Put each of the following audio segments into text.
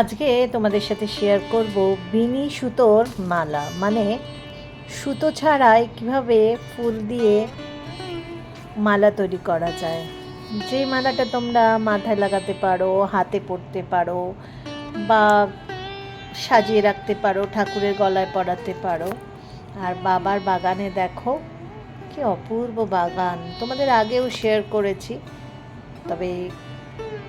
আজকে তোমাদের সাথে শেয়ার করব বিনি সুতোর মালা। মানে সুতো ছাড়াই কীভাবে ফুল দিয়ে মালা তৈরি করা যায়। যে মালাটা তোমরা মাথায় লাগাতে পারো, হাতে পরতে পারো বা সাজিয়ে রাখতে পারো, ঠাকুরের গলায় পরাতে পারো, আর বাবার বাগানে দেখো কি অপূর্ব বাগান। তোমাদের আগেও শেয়ার করেছি, তবে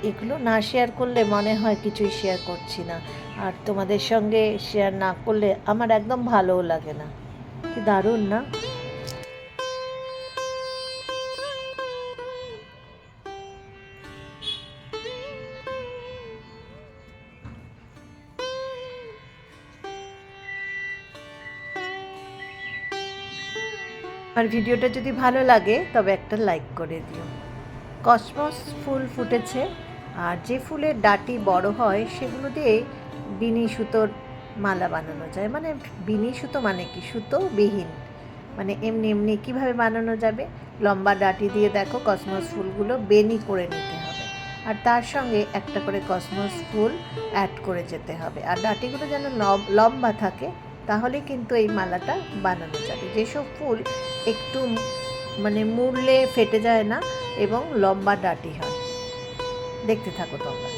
এগুলো না শেয়ার করলে মনে হয় কিছুই শেয়ার করছি না। আর তোমাদের সঙ্গে শেয়ার না করলে আমার একদম ভালোও লাগে না। কি দারুণ না? আর ভিডিওটা যদি ভালো লাগে তবে একটা লাইক করে দিও। কসমস ফুল ফুটেছে। আর যে ফুলের ডাটি বড় হয়, সেগুলো দিয়ে বিনি সুতোর মালা বানানো যায়। মানে বিনি সুতো মানে কি? সুতো বিহীন। মানে এমনি এমনি কীভাবে বানানো যাবে? লম্বা ডাটি দিয়ে দেখো কসমস ফুলগুলো বেনি করে নিতে হবে। আর তার সঙ্গে একটা করে কসমস ফুল অ্যাড করে যেতে হবে। আর ডাটিগুলো যেন লম- লম্বা থাকে তাহলে কিন্তু এই মালাটা বানানো যাবে। যেসব ফুল একটু মানে মুড়লে ফেটে যায় না, এবং লম্বা ডাটি হয়। দেখতে থাকো তোমরা।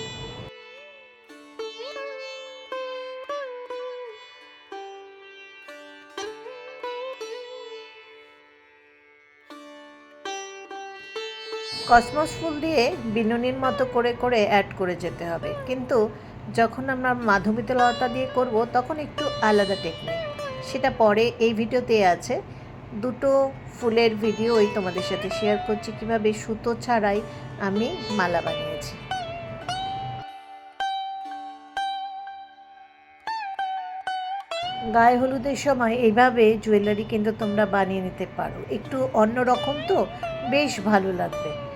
কসমস ফুল দিয়ে বিনুনির মতো করে করে অ্যাড করে যেতে হবে। কিন্তু যখন আমরা মাধবীতে লতা দিয়ে করব, তখন একটু আলাদা টেকনিক সেটা পরে এই ভিডিওতে আছে। দুটো ফুলের ভিডিওই তোমাদের সাথে শেয়ার করছি, কীভাবে সুতো ছাড়াই আমি মালা বানিয়েছি। গায়ে হলুদের সময় এইভাবে জুয়েলারি কিন্তু তোমরা বানিয়ে নিতে পারো। একটু অন্যরকম তো, বেশ ভালো লাগবে।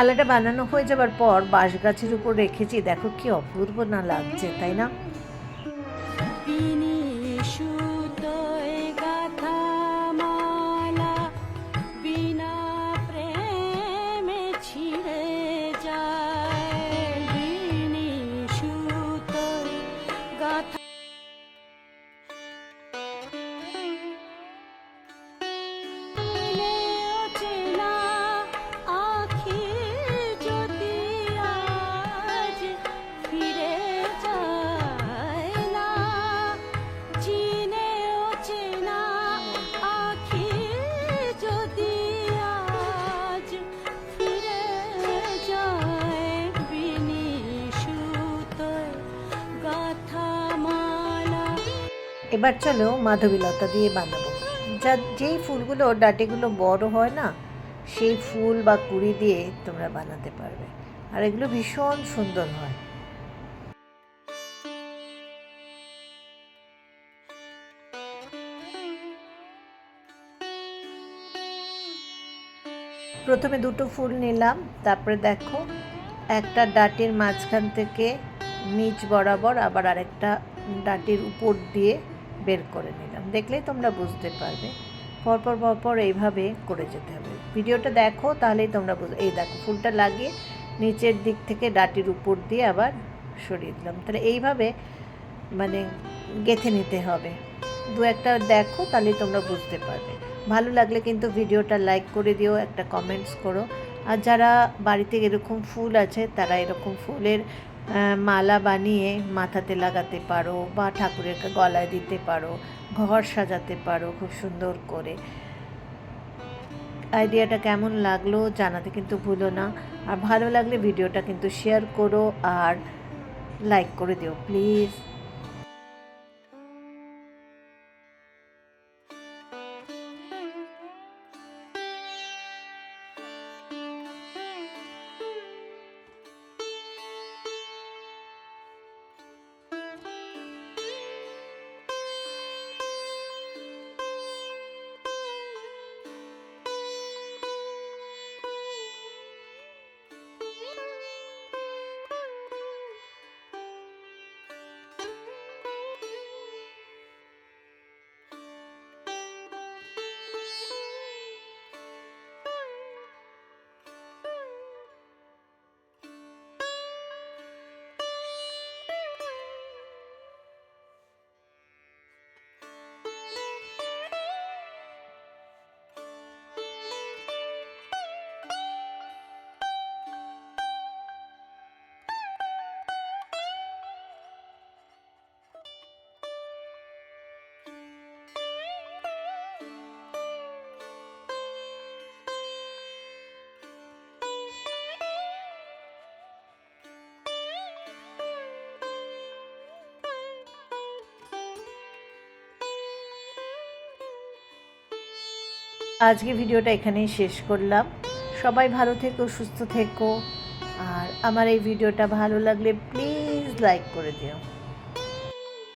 আলাটা বানানো হয়ে যাবার পর বাঁশ গাছের উপর রেখেছি। দেখো কি অপূর্ব না লাগছে, তাই না? এবার চলো মাধবীলতা দিয়ে বানাবো। যা, যেই ফুলগুলো, ডাটিগুলো বড় হয় না, সেই ফুল বা কুড়ি দিয়ে তোমরা বানাতে পারবে। আর এগুলো ভীষণ সুন্দর হয়। প্রথমে দুটো ফুল নিলাম, তারপরে দেখো, একটা ডাটির মাঝখান থেকে নিচ বরাবর, আবার আরেকটা ডাটির উপর দিয়ে বের করে নিলাম। দেখলেই তোমরা বুঝতে পারবে। পরপর পরপর এইভাবে করে যেতে হবে। ভিডিওটা দেখো, তাহলেই তোমরা বুঝ, এই দেখো, ফুলটা লাগিয়ে নিচের দিক থেকে ডাটির উপর দিয়ে আবার সরিয়ে দিলাম। তাহলে এইভাবে মানে গেঁথে নিতে হবে। দু একটা দেখো, তাহলেই তোমরা বুঝতে পারবে। ভালো লাগলে কিন্তু ভিডিওটা লাইক করে দিও, একটা কমেন্টস করো। আর যারা বাড়িতে এরকম ফুল আছে, তারা এরকম ফুলের মালা বানিয়ে মাথাতে লাগাতে পারো বা ঠাকুরের গলায় দিতে পারো, ঘর সাজাতে পারো খুব সুন্দর করে। আইডিয়াটা কেমন লাগল জানাতে কিন্তু ভুলো না। আর ভালো লাগলে ভিডিওটা কিন্তু শেয়ার করো আর লাইক করে দিও, প্লিজ। আজকে ভিডিওটা এখানেই শেষ করলাম। সবাই ভালো থেকো, সুস্থ থেকো। আর আমার এই ভিডিওটা ভালো লাগলে প্লিজ লাইক করে দিও।